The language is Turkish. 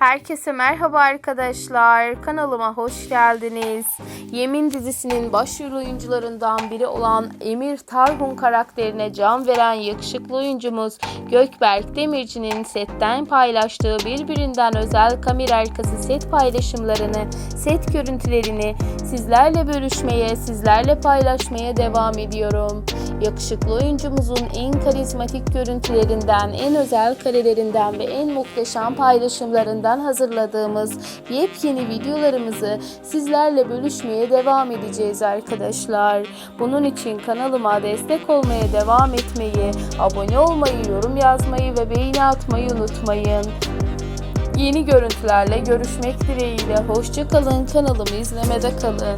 Herkese merhaba arkadaşlar. Kanalıma hoş geldiniz. Yemin dizisinin başrol oyuncularından biri olan Emir Tarhun karakterine can veren yakışıklı oyuncumuz Gökberk Demirci'nin setten paylaştığı birbirinden özel kamera arkası set paylaşımlarını, set görüntülerini sizlerle bölüşmeye, sizlerle paylaşmaya devam ediyorum. Yakışıklı oyuncumuzun en karizmatik görüntülerinden, en özel karelerinden ve en muhteşem paylaşımlarından hazırladığımız yepyeni videolarımızı sizlerle bölüşmeye devam edeceğiz arkadaşlar. Bunun için kanalıma destek olmaya devam etmeyi, abone olmayı, yorum yazmayı ve beğeni atmayı unutmayın. Yeni görüntülerle görüşmek dileğiyle. Hoşçakalın. Kanalımı izlemede kalın.